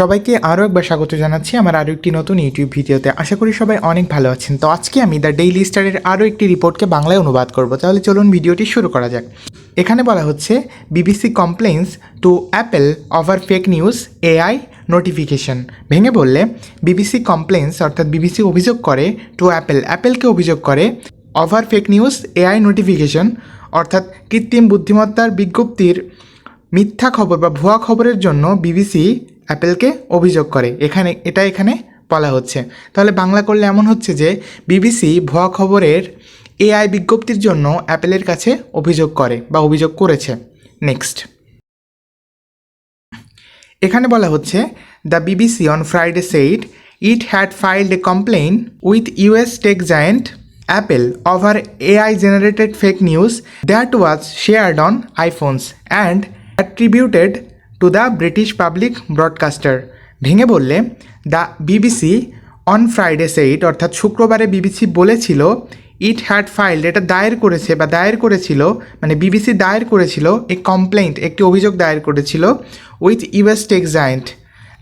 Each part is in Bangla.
সবাইকে আরও একবার স্বাগত জানাচ্ছি আমার আরও একটি নতুন ইউটিউব ভিডিওতে। আশা করি সবাই অনেক ভালো আছেন। তো আজকে আমি দ্য ডেইলি স্টারের আরও একটি রিপোর্টকে বাংলায় অনুবাদ করব। তাহলে চলুন ভিডিওটি শুরু করা যাক। এখানে বলা হচ্ছে BBC complains to Apple over fake news AI notification ভেঙে বললে বিবিসি কমপ্লেন্স অর্থাৎ বিবিসি অভিযোগ করে টু অ্যাপেল অ্যাপেলকে অভিযোগ করে over fake news AI notification অর্থাৎ কৃত্রিম বুদ্ধিমত্তার বিজ্ঞপ্তির মিথ্যা খবর বা ভুয়া খবরের জন্য বিবিসি অ্যাপেলকে অভিযোগ করে। এখানে, এটা এখানে বলা হচ্ছে। তাহলে বাংলা করলে এমন হচ্ছে যে, বিবিসি ভুয়া খবরের এআই বিজ্ঞপ্তির জন্য অ্যাপেলের কাছে অভিযোগ করে বা অভিযোগ করেছে। নেক্সট। এখানে বলা হচ্ছে, the BBC on Friday said, it had filed a complain with US tech giant Apple over AI generated fake news that was shared on iPhones and attributed to the British public broadcaster ভেঙে বললে, দ্য বিবিসি অন ফ্রাইডে সেইট, অর্থাৎ শুক্রবারে বিবিসি বলেছিল, ইট হ্যাড ফাইল্ড, এটা দায়ের করেছে বা দায়ের করেছিল মানে বিবিসি দায়ের করেছিল, এ কমপ্লেন্ট একটি অভিযোগ দায়ের করেছিল with US tech giant,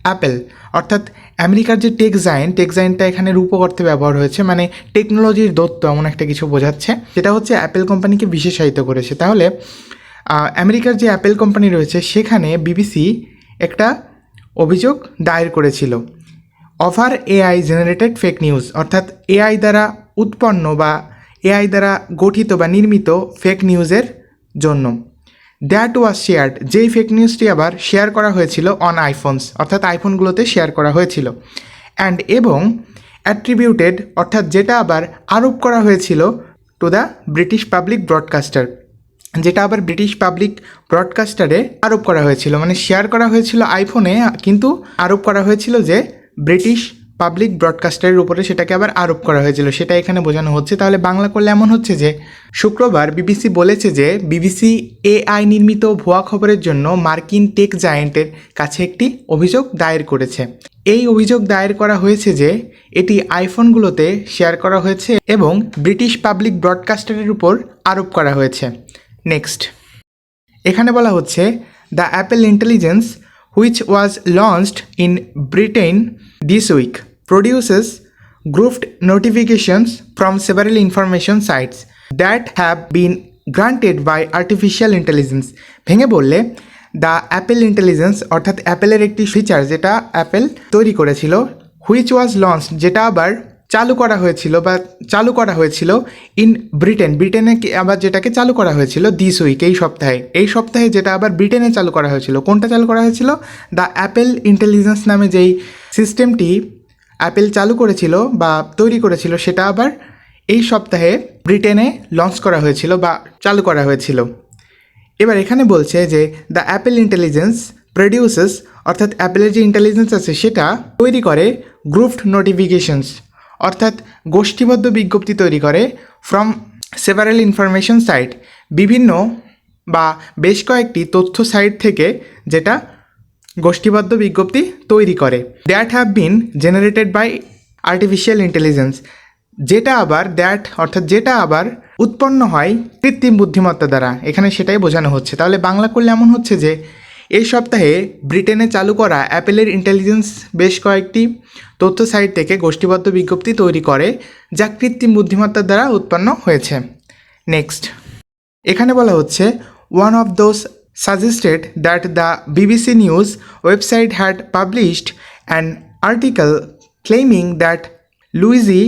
Apple. অর্থাৎ আমেরিকার যে টেক জায়েন্ট, টেক জায়েন্টটা এখানে রূপক অর্থে ব্যবহার হয়েছে মানে টেকনোলজির দত্ত, এমন একটা কিছু বোঝাচ্ছে। সেটা হচ্ছে, অ্যাপেল কোম্পানিকে বিশেষায়িত করেছে। তাহলে আমেরিকার যে অ্যাপেল কোম্পানি রয়েছে, সেখানে বিবিসি একটা অভিযোগ দায়ের করেছিল। Over AI generated fake news, অর্থাৎ এআই দ্বারা উৎপন্ন বা এআই দ্বারা গঠিত বা নির্মিত ফেক নিউজের জন্য। দ্যাট ওয়াজ শেয়ার্ড যেই ফেক নিউজটি আবার শেয়ার করা হয়েছিল অন আইফোনস অর্থাৎ আইফোনগুলোতে শেয়ার করা হয়েছিল। অ্যান্ড এবং অ্যাট্রিবিউটেড অর্থাৎ যেটা আবার আরোপ করা হয়েছিল to the British public broadcaster যেটা আবার ব্রিটিশ পাবলিক ব্রডকাস্টারে আরোপ করা হয়েছিল। মানে শেয়ার করা হয়েছিল আইফোনে কিন্তু আরোপ করা হয়েছিল যে ব্রিটিশ পাবলিক ব্রডকাস্টারের উপরে সেটাকে আবার আরোপ করা হয়েছিল। সেটা এখানে বোঝানো হচ্ছে। তাহলে বাংলা করলে এমন হচ্ছে যে শুক্রবার বিবিসি বলেছে যে বিবিসি এআই নির্মিত ভুয়া খবরের জন্য মার্কিন টেক জায়েন্টের কাছে একটি অভিযোগ দায়ের করেছে। এই অভিযোগ দায়ের করা হয়েছে যে এটি আইফোনগুলোতে শেয়ার করা হয়েছে এবং ব্রিটিশ পাবলিক ব্রডকাস্টারের উপর আরোপ করা হয়েছে। নেক্সট এখানে বলা হচ্ছে the Apple Intelligence which was launched in Britain this week produces grouped notifications from several information sites that have been granted by artificial intelligence ভেঙে বললে দ্য অ্যাপেল ইন্টেলিজেন্স অর্থাৎ অ্যাপেলের একটি ফিচার যেটা অ্যাপেল তৈরি করেছিল হুইচ ওয়াজ লঞ্চ যেটা আবার চালু করা হয়েছিল বা চালু করা হয়েছিল ইন ব্রিটেন ব্রিটেনে আবার যেটাকে চালু করা হয়েছিল দিস উইক এই সপ্তাহে। এই সপ্তাহে যেটা আবার ব্রিটেনে চালু করা হয়েছিল। কোনটা চালু করা হয়েছিল? দ্য অ্যাপেল ইন্টেলিজেন্স নামে যেই সিস্টেমটি অ্যাপেল চালু করেছিল বা তৈরি করেছিল, সেটা আবার এই সপ্তাহে ব্রিটেনে লঞ্চ করা হয়েছিল বা চালু করা হয়েছিল। এবার এখানে বলছে যে দ্য অ্যাপেল ইন্টেলিজেন্স প্রডিউসেস অর্থাৎ অ্যাপেলের যে ইন্টেলিজেন্স আছে, সেটা তৈরি করে গ্রুপড নোটিফিকেশনস অর্থাৎ গোষ্ঠীবদ্ধ বিজ্ঞপ্তি তৈরি করে ফ্রম সেভারেল ইনফরমেশন সাইট বিভিন্ন বা বেশ কয়েকটি তথ্য সাইট থেকে যেটা গোষ্ঠীবদ্ধ বিজ্ঞপ্তি তৈরি করে। That have been generated by artificial intelligence যেটা আবার দ্যাট অর্থাৎ যেটা আবার উৎপন্ন হয় কৃত্রিম বুদ্ধিমত্তা দ্বারা। এখানে সেটাই বোঝানো হচ্ছে। তাহলে বাংলা করলে এমন হচ্ছে যে এই সপ্তাহে ব্রিটেনে চালু করা অ্যাপেলের ইন্টেলিজেন্স বেশ কয়েকটি তথ্য সাইট থেকে গোষ্ঠীবদ্ধ বিজ্ঞপ্তি তৈরি করে, যা কৃত্রিম বুদ্ধিমত্তার দ্বারা উৎপন্ন হয়েছে। নেক্সট। এখানে বলা হচ্ছে one of those suggested that the BBC News website had published an article claiming that Luigi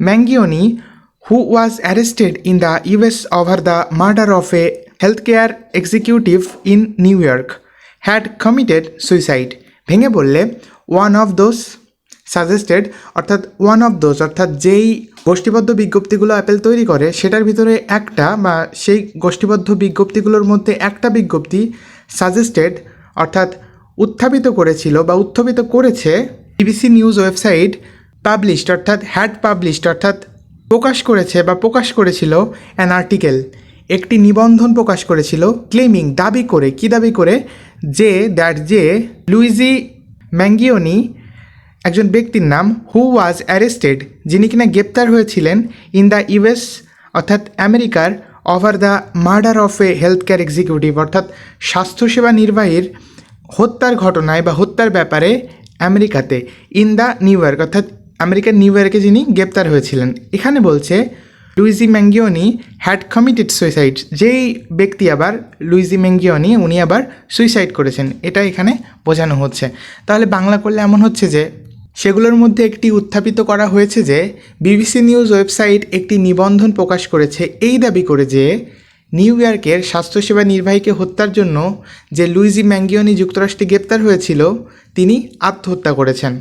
Mangione who was arrested in the US over the murder of a healthcare executive in New York, had committed suicide. ভেঙে বললে ওয়ান অফ দোজ সাজেস্টেড অর্থাৎ ওয়ান অফ দোজ অর্থাৎ যেই গোষ্ঠীবদ্ধ বিজ্ঞপ্তিগুলো অ্যাপেল তৈরি করে সেটার ভিতরে একটা বা সেই গোষ্ঠীবদ্ধ বিজ্ঞপ্তিগুলোর মধ্যে একটা বিজ্ঞপ্তি সাজেস্টেড অর্থাৎ উত্থাপিত করেছিল বা উত্থাপিত করেছে বিবিসি নিউজ ওয়েবসাইট পাবলিশড অর্থাৎ হ্যাড পাবলিশড অর্থাৎ প্রকাশ করেছে বা প্রকাশ করেছিল অ্যান আর্টিকেল একটি নিবন্ধন প্রকাশ করেছিল ক্লেমিং দাবি করে, কি দাবি করে? যে, দ্যাট যে, লুইজি ম্যাঙ্গিওনি, একজন ব্যক্তির নাম, হু ওয়াজ অ্যারেস্টেড, যিনি কিনা গ্রেপ্তার হয়েছিলেন ইন দ্য ইউএস, অর্থাৎ আমেরিকার, over the murder of a health care executive, অর্থাৎ স্বাস্থ্যসেবা নির্বাহীর হত্যার ঘটনায় বা হত্যার ব্যাপারে আমেরিকাতে, ইন দ্য নিউ ইয়র্ক, অর্থাৎ আমেরিকার নিউ ইয়র্কে যিনি গ্রেপ্তার হয়েছিলেন। এখানে বলছে Luigi Mangione had committed suicide যেই ব্যক্তি আবার লুইজি ম্যাঙ্গিওনি, উনি আবার সুইসাইড করেছেন, এটা এখানে বোঝানো হচ্ছে। তাহলে বাংলা করলে এমন হচ্ছে যে, সেগুলোর মধ্যে একটি উত্থাপিত করা হয়েছে যে, বিবিসি নিউজ ওয়েবসাইট একটি নিবন্ধন প্রকাশ করেছে। এই দাবি করে যে, নিউ ইয়র্কের স্বাস্থ্যসেবা নির্বাহীকে হত্যার জন্য যে লুইজি ম্যাঙ্গিওনি যুক্তরাষ্ট্রে গ্রেপ্তার হয়েছিল, তিনি আত্মহত্যা করেছেন।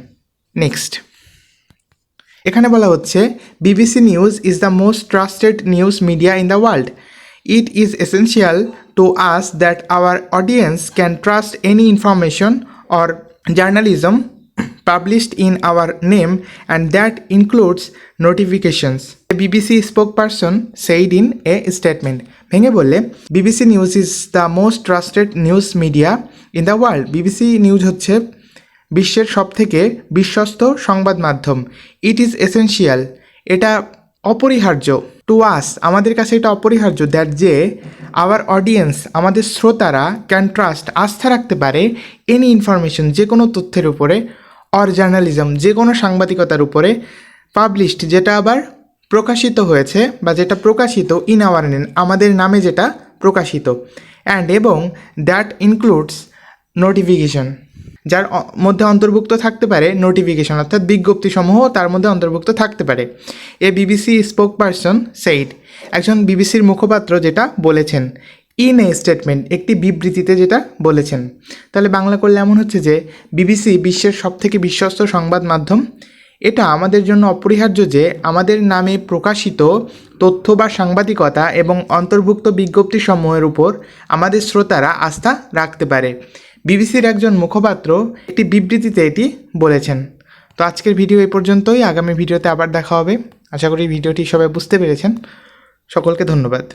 নেক্সট এখানে বলা হচ্ছে, BBC News is the most trusted news media in the world it is essential to us that our audience can trust any information or journalism published in our name and that includes notifications. A BBC spokesperson said in a statement. ভেঙে বললে, BBC News is the most trusted news media in the world BBC News হচ্ছে বিশ্বের সবথেকে বিশ্বস্ত সংবাদ মাধ্যম। ইট ইজ এসেনশিয়াল এটা অপরিহার্য। টু আস আমাদের কাছে এটা অপরিহার্য দ্যাট যে আওয়ার অডিয়েন্স আমাদের শ্রোতারা ক্যান ট্রাস্ট আস্থা রাখতে পারে এনি ইনফরমেশন যে কোনো তথ্যের উপরে অর জার্নালিজম যে কোনো সাংবাদিকতার উপরে পাবলিশড যেটা আবার প্রকাশিত হয়েছে বা যেটা প্রকাশিত ইন আওয়ার নেন আমাদের নামে যেটা প্রকাশিত। অ্যান্ড এবং দ্যাট ইনক্লুডস নোটিফিকেশন যার মধ্যে অন্তর্ভুক্ত থাকতে পারে নোটিফিকেশন অর্থাৎ বিজ্ঞপ্তিসমূহ তার মধ্যে অন্তর্ভুক্ত থাকতে পারে। A BBC spokesperson said একজন বিবিসির মুখপাত্র যেটা বলেছেন ইন এ স্টেটমেন্ট একটি বিবৃতিতে যেটা বলেছেন। তাহলে বাংলা করলে এমন হচ্ছে যে বিবিসি বিশ্বের সবথেকে বিশ্বস্ত সংবাদ মাধ্যম। এটা আমাদের জন্য অপরিহার্য যে আমাদের নামে প্রকাশিত তথ্য বা সাংবাদিকতা এবং অন্তর্ভুক্ত বিজ্ঞপ্তি সমূহের উপর আমাদের শ্রোতারা আস্থা রাখতে পারে। বিবিসির একজন মুখপাত্র একটি বিবৃতিতে এটি বলেছেন। তো আজকের ভিডিও এ পর্যন্তই। আগামী ভিডিওতে আবার দেখা হবে। আশা করি ভিডিওটি সবাই বুঝতে পেরেছেন। সকলকে ধন্যবাদ।